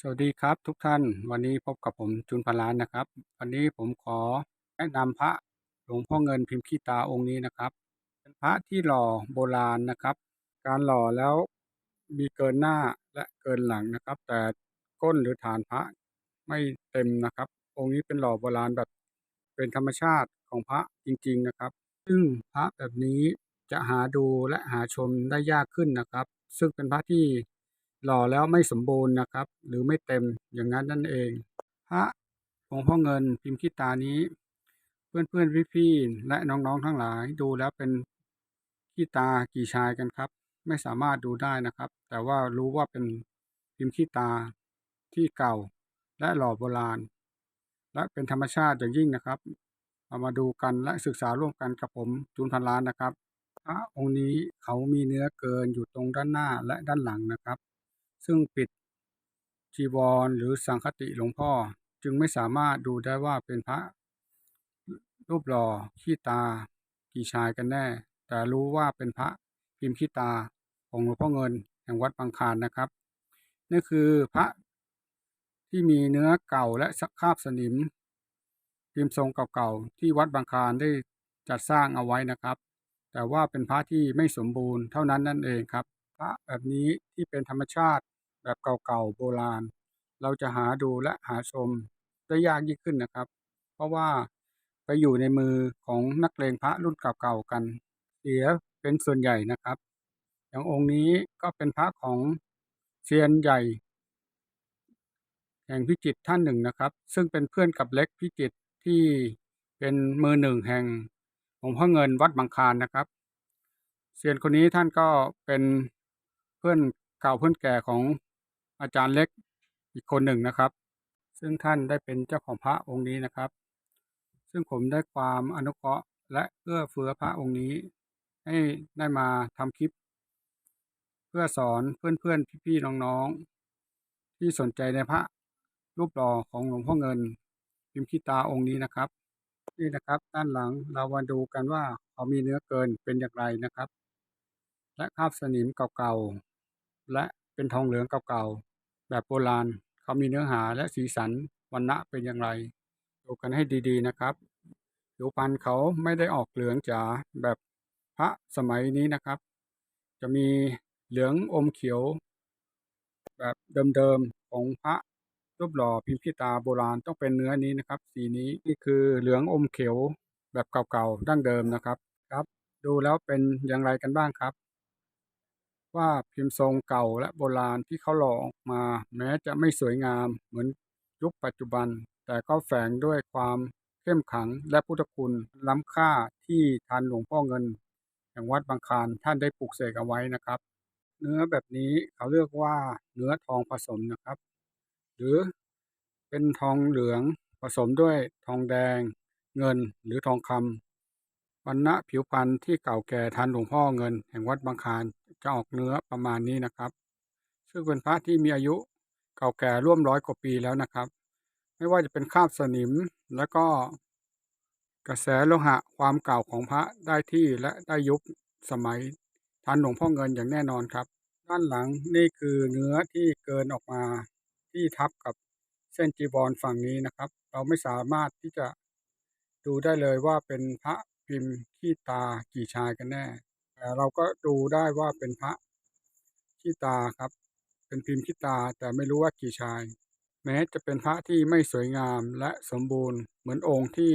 สวัสดีครับทุกท่านวันนี้พบกับผมจุนพลานนะครับ วันนี้ผมขอแนะนำพระหลวงพ่อเงินพิมพ์ขี้ตาองค์นี้นะครับ เป็นพระที่หล่อโบราณนะครับ การหล่อแล้วมีเกินหน้าและเกินหลังนะครับ แต่ก้นหรือฐานพระไม่เต็มนะครับ องค์นี้เป็นหล่อโบราณแบบเป็นธรรมชาติของพระจริง ๆนะครับ ซึ่งพระแบบนี้จะหาดูและหาชมได้ยากขึ้นนะครับ ซึ่งเป็นพระที่ หล่อแล้วไม่สมบูรณ์นะครับ หรือไม่เต็มอย่างนั้นนั่นเอง พระหลวงพ่อเงินพิมพ์ขี้ตานี้ เพื่อนเพื่อนพี่พี่และน้องๆทั้งหลายดูแล้วเป็นขี้ตากี่ชายกันครับ ไม่สามารถดูได้นะครับ แต่ว่ารู้ว่าเป็นพิมพ์ขี้ตาที่เก่าและหล่อโบราณ และเป็นธรรมชาติอย่างยิ่งนะครับเอามาดูกันและศึกษาร่วมกันกับผมจูนพันล้านนะครับพระองค์นี้เขามีเนื้อเกินอยู่ตรงด้านหน้าและด้านหลังนะครับ ซึ่งปิดจีวรหรือสังคติหลวงพ่อจึงไม่สามารถดูได้ว่าเป็นพระ รูปหล่อขี้ตา กี่ชายกันแน่ แต่รู้ว่าเป็นพระพิมพ์ขี้ตาของหลวงพ่อเงินแห่งวัดบางคานนะครับนี่คือพระที่มีเนื้อเก่าและคราบสนิมพิมพ์ทรงเก่าๆที่วัดบางคานได้จัดสร้างเอาไว้นะครับ แต่ว่าเป็นพระที่ไม่สมบูรณ์เท่านั้นนั่นเองครับ พระแบบนี้ที่เป็นธรรมชาติ แบบเก่าๆโบราณ เราจะหาดูและหาชมได้ยากยิ่งขึ้นนะครับ เพราะว่าไปอยู่ในมือของนักเลงพระรุ่นเก่าๆกัน เสียเป็นส่วนใหญ่นะครับ อย่างองค์นี้ก็เป็นพระของเซียนใหญ่ แห่งพิจิตท่านหนึ่งนะครับ ซึ่งเป็นเพื่อนกับเล็กพิจิตที่เป็นมือหนึ่งแห่งหลวงพ่อเงินวัดบางคานนะครับเซียนคนนี้ท่านก็เป็นเพื่อนเก่าเพื่อนแก่ของ อาจารย์เล็กอีกคนหนึ่งนะครับ ซึ่งท่านได้เป็นเจ้าของพระองค์นี้นะครับ ซึ่งผมได้ความอนุเคราะห์และเอื้อเฟื้อพระองค์นี้ ให้ได้มาทำคลิป เพื่อสอนเพื่อนๆพี่ๆน้องๆ ที่สนใจในพระรูปหล่อของหลวงพ่อเงิน พิมพ์ขีตาองค์นี้นะครับนี่นะครับ ด้านหลังเรามาดูกันว่าเขามีเนื้อเกินเป็นอย่างไรนะครับ และคราบสนิมเก่าๆและ เป็นทองเหลืองเก่าๆ แบบโบราณเขามีเนื้อหาและสีสันวันณะเป็นอย่างไรดูกันให้ดีๆนะครับผิวพรรณเขาไม่ได้ออกเหลืองจ๋าแบบพระสมัยนี้นะครับ จะมีเหลืองอมเขียว แบบเดิมๆของพระรูปหล่อพิมพ์ขีตาโบราณต้องเป็นเนื้อนี้นะครับ สีนี้นี่คือเหลืองอมเขียวแบบเก่าๆดั้งเดิมนะครับครับ ดูแล้วเป็นอย่างไรกันบ้างครับ ว่าพิมพ์ทรงเก่าและโบราณที่เขาหล่อออกมาแม้จะไม่สวยงามเหมือนยุคปัจจุบัน แต่ก็แฝงด้วยความเข้มขังและพุทธคุณล้ำค่าที่ทานหลวงพ่อเงินแห่งวัดบางคานท่านได้ปลูกเสกเอาไว้นะครับ เนื้อแบบนี้เขาเรียกว่าเนื้อทองผสมนะครับ หรือเป็นทองเหลืองผสมด้วยทองแดง เงินหรือทองคำวันณะผิวพรรณที่เก่าแก่ทันหลวงพ่อเงินแห่งวัดบางคาน จะออกเนื้อประมาณนี้นะครับ ซึ่งเป็นพระที่มีอายุเก่าแก่ร่วมร้อยกว่าปีแล้วนะครับ ไม่ว่าจะเป็นคราบสนิมแล้วก็กระแสโลหะความเก่าของพระได้ที่และได้ยุคสมัยทันหลวงพ่อเงินอย่างแน่นอนครับ ด้านหลังนี่คือเนื้อที่เกินออกมาที่ทับกับเส้นจีวรฝั่งนี้นะครับ เราไม่สามารถที่จะดูได้เลยว่าเป็นพระพิมพ์ขี้ตากี่ชายกันแน่ เราก็ดูได้ว่าเป็นพระขี้ตาครับ เป็นพิมพ์ขี้ตาแต่ไม่รู้ว่ากี่ชาย แม้จะเป็นพระที่ไม่สวยงามและสมบูรณ์เหมือนองค์ที่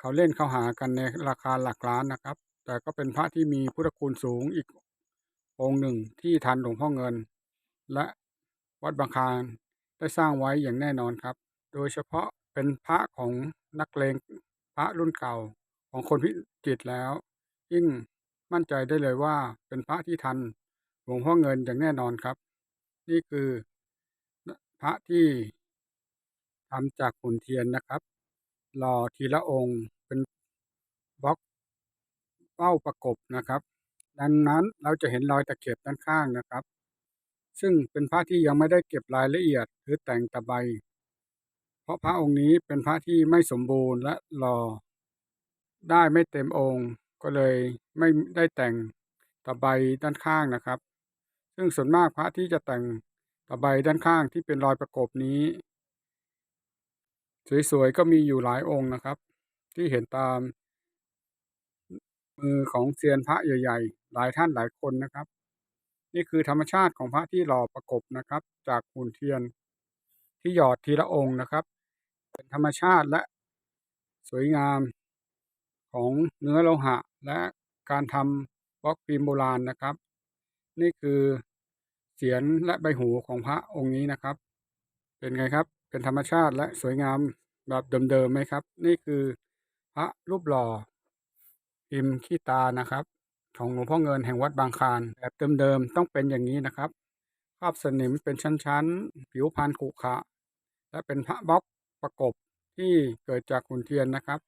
เขาเล่นเข้าหากันในราคาหลักล้านนะครับ แต่ก็เป็นพระที่มีพุทธคุณสูงอีกองค์หนึ่งที่ทันหลวงพ่อเงิน และวัดบางคานได้สร้างไว้อย่างแน่นอนครับ โดยเฉพาะเป็นพระของนักเลงพระรุ่นเก่าของคนพิจิตรแล้ว ยิ่ง มั่นใจได้เลยว่าเป็นพระที่ทันหลวงพ่อเงินอย่างแน่นอนครับ นี่คือพระที่ทำจากหุ่นเทียนนะครับหล่อทีละองค์เป็นบล็อกเป้าประกบนะครับ ดังนั้นเราจะเห็นรอยตะเข็บด้านข้างนะครับ ซึ่งเป็นพระที่ยังไม่ได้เก็บรายละเอียดหรือแต่งตะไบเพราะพระองค์นี้เป็นพระที่ไม่สมบูรณ์และหล่อได้ไม่เต็มองค์ ก็เลยไม่ได้แต่งตะไบด้านข้างนะครับ ซึ่งส่วนมากพระที่จะแต่งตะไบด้านข้างที่เป็นรอยประกบนี้ สวยๆก็มีอยู่หลายองค์นะครับ ที่เห็นตามมือของเซียนพระใหญ่ๆ หลายท่านหลายคนนะครับ นี่คือธรรมชาติของพระที่หล่อประกบนะครับ จากหุ่นเทียนที่หยอดทีละองค์นะครับ เป็นธรรมชาติและสวยงาม ของเนื้อโลหะ และการทำบล็อกฟิล์มโบราณนะครับ นี่คือเสียนและใบหูของพระองค์นี้นะครับ เป็นไงครับเป็นธรรมชาติและสวยงามแบบเดิมๆไหมครับ นี่คือพระรูปหล่อพิมพ์ขี้ตานะครับ ของหลวงพ่อเงินแห่งวัดบางคานแบบเดิมๆต้องเป็นอย่างนี้นะครับครอบสนิมเป็นชั้นๆ ผิวพรรณขรุขระและเป็นพระบล็อกประกบที่เกิดจากหุ่นเทียนนะครับ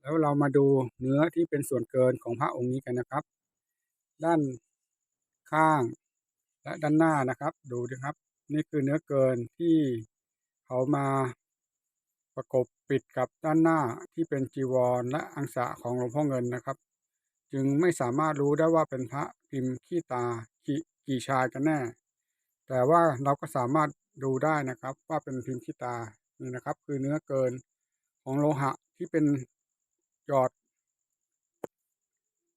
แล้วเรามาดูเนื้อที่เป็นส่วนเกินของพระองค์นี้กันนะครับ ด้านข้างและด้านหน้านะครับ ดูดิครับ นี่คือเนื้อเกินที่เขามาประกบปิดกับด้านหน้าที่เป็นจีวรและอังสะของหลวงพ่อเงินนะครับ จึงไม่สามารถรู้ได้ว่าเป็นพระพิมพ์ขี้ตากี่กี่ชายกันแน่ แต่ว่าเราก็สามารถดูได้นะครับ ว่าเป็นพิมพ์ขี้ตานี่นะครับ คือเนื้อเกินของโลหะที่เป็น หยอด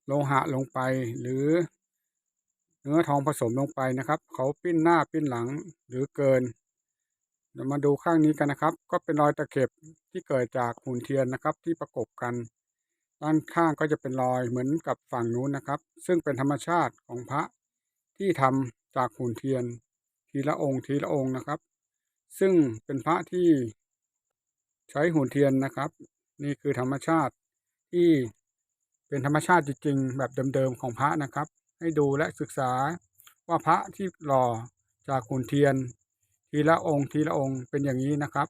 โลหะลงไป หรือ เนื้อทองผสมลงไปนะครับ เขาปิ้นหน้าปิ้นหลังหรือเกินเดี๋ยวมาดูข้างนี้กันนะครับ ก็เป็นรอยตะเข็บที่เกิดจากหุ่นเทียนนะครับ ที่ประกบกัน ด้านข้างก็จะเป็นรอยเหมือนกับฝั่งนู้นนะครับ ซึ่งเป็นธรรมชาติของพระที่ทำจากหุ่นเทียน ทีละองค์ทีละองค์นะครับ ซึ่งเป็นพระที่ใช้หุ่นเทียนนะครับ นี่คือธรรมชาติ ที่เป็นธรรมชาติจริงๆแบบเดิมๆของพระนะครับ ให้ดูและศึกษาว่าพระที่หล่อจากหุ่นเทียน ทีละองค์ทีละองค์เป็นอย่างนี้นะครับ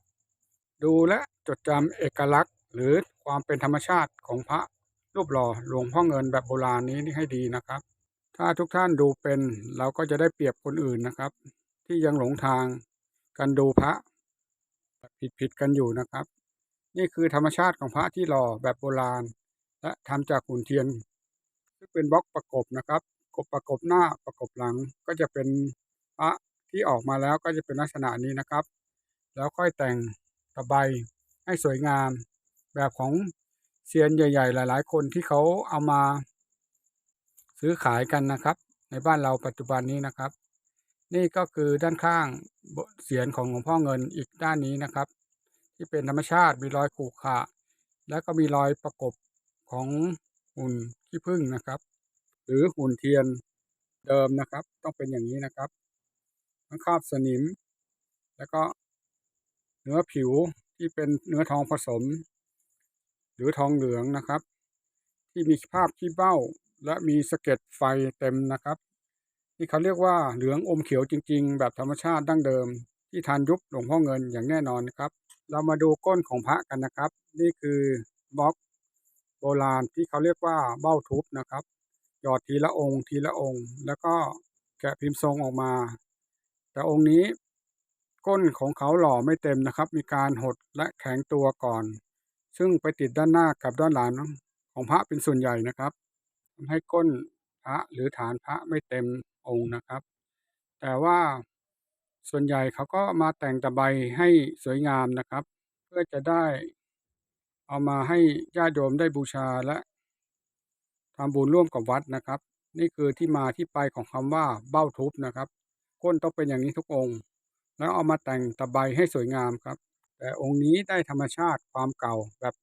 ดูและจดจำเอกลักษณ์ หรือความเป็นธรรมชาติของพระรูปหล่อหลวงพ่อเงินแบบโบราณนี้ให้ดีนะครับ ถ้าทุกท่านดูเป็นเราก็จะได้เปรียบคนอื่นนะครับ ที่ยังหลงทางกันดูพระผิดผิดๆกันอยู่นะครับ นี่คือธรรมชาติของพระที่หล่อแบบโบราณ และทำจากหุ่นเทียนซึ่งเป็นบล็อกประกบนะครับกบประกบหน้าประกบหลังก็จะเป็นพระที่ออกมาแล้วก็จะเป็นลักษณะนี้นะครับ แล้วค่อยแต่งตะไบให้สวยงาม แบบของเซียนใหญ่ ๆ หลาย ๆ คนที่เขาเอามาซื้อขายกันนะครับ ในบ้านเราปัจจุบันนี้นะครับ นี่ก็คือด้านข้างเสียนของหลวงพ่อเงินอีกด้านนี้นะครับ ที่เป็นธรรมชาติมีรอยขรุขระแล้วก็มีรอยประกบของหุ่นขี้ผึ้งนะครับ หรือหุ่นเทียนเดิมนะครับ ต้องเป็นอย่างนี้นะครับทั้งคราบสนิม แล้วก็เนื้อผิวที่เป็นเนื้อทองผสม หรือทองเหลืองนะครับ ที่มีภาพขี้เบ้า และมีสะเก็ดไฟเต็มนะครับที่เขาเรียกว่าเหลืองอมเขียวจริง ๆ แบบธรรมชาติดั้งเดิม ที่ทานยุบหลวงพ่อเงินอย่างแน่นอนนะครับ เรามาดูก้นของพระกันนะครับ นี่คือบล็อกโบราณที่เขาเรียกว่าเบ้าทุบนะครับ หยอดทีละองค์ทีละองค์ แล้วก็แกะพิมพ์ทรงออกมา แต่องค์นี้ก้นของเขาหล่อไม่เต็มนะครับ มีการหดและแข็งตัวก่อน ซึ่งไปติดด้านหน้ากับด้านหลังของพระเป็นส่วนใหญ่นะครับทำให้ก้นพระหรือฐานพระไม่เต็มองค์นะครับ แต่ว่า ส่วนใหญ่เขาก็มาแต่งตะไบให้สวยงามนะครับ เพื่อจะได้เอามาให้ญาติโยมได้บูชาและทำบุญร่วมกับวัดนะครับ นี่คือที่มาที่ไปของคำว่าเบ้าทุบนะครับก้นต้องเป็นอย่างนี้ทุกองค์ แล้วเอามาแต่งตะไบให้สวยงามครับ แต่องค์นี้ได้ธรรมชาติความเก่าแบบ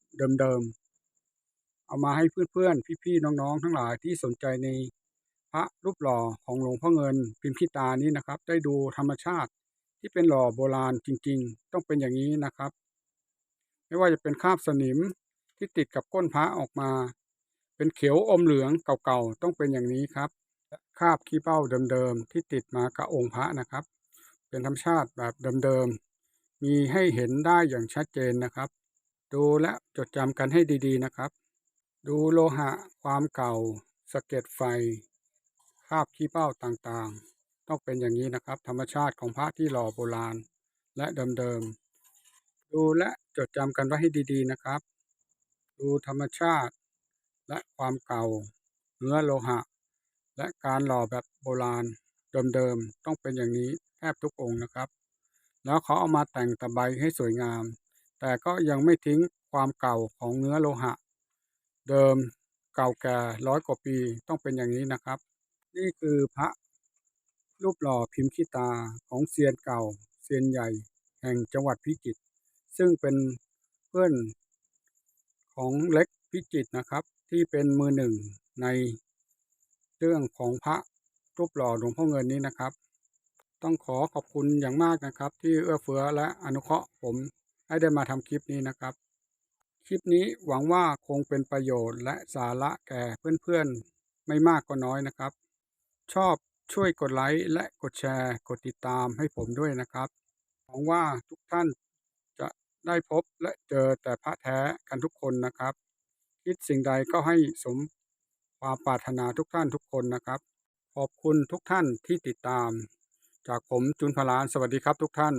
เดิมๆเอามาให้เพื่อนๆพี่ๆน้องๆ ทั้งหลายที่สนใจใน พระรูปหล่อของหลวงพ่อเงินพิมพ์ขี้ตานี้นะครับ ได้ดูธรรมชาติที่เป็นหล่อโบราณจริง ๆ ต้องเป็นอย่างนี้นะครับ ไม่ว่าจะเป็นคราบสนิมที่ติดกับก้นพระออกมา เป็นเขียวอมเหลืองเก่าๆต้องเป็นอย่างนี้ครับและคราบขี้เป้าเดิมๆที่ติดมากับองค์พระนะครับ เป็นธรรมชาติแบบเดิมๆมีให้เห็นได้อย่างชัดเจนนะครับ ดูและจดจำกันให้ดีๆนะครับ ดูโลหะความเก่าสะเก็ดไฟ คาบขี้เป้าต่างๆ ต้องเป็นอย่างนี้นะครับ ธรรมชาติของพระที่หล่อโบราณ และเดิมๆ ดูและจดจำกันไว้ให้ดีๆนะครับ ดูธรรมชาติและความเก่า เนื้อโลหะ และการหล่อแบบโบราณเดิมๆ ต้องเป็นอย่างนี้แทบทุกองค์นะครับ แล้วเขาเอามาแต่งตะไบให้สวยงาม แต่ก็ยังไม่ทิ้งความเก่าของเนื้อโลหะ เดิมเก่าแก่ร้อยกว่าปีต้องเป็นอย่างนี้นะครับ นี่คือพระรูปหล่อพิมพ์ขี้ตาของเซียนเก่าเซียนใหญ่ แห่งจังหวัดพิจิตรซึ่งเป็นเพื่อนของเล็กพิจิตรนะครับ ที่เป็นมือหนึ่งในเรื่องของพระรูปหล่อหลวงพ่อเงินนี้นะครับ ต้องขอขอบคุณอย่างมากนะครับ ที่เอื้อเฟื้อและอนุเคราะห์ผมให้ได้มาทำคลิปนี้นะครับ คลิปนี้หวังว่าคงเป็นประโยชน์และสาระแก่เพื่อนๆ ไม่มากก็น้อยนะครับ ชอบช่วยกดไลค์และกดแชร์กดติดตามให้ผมด้วยนะครับหวังว่าทุกท่านจะได้พบและเจอแต่พระแท้กันทุกคนนะครับ คิดสิ่งใดก็ให้สมความปรารถนาทุกท่านทุกคนนะครับ ขอบคุณทุกท่านที่ติดตาม จากผมจุนพลานสวัสดีครับทุกท่าน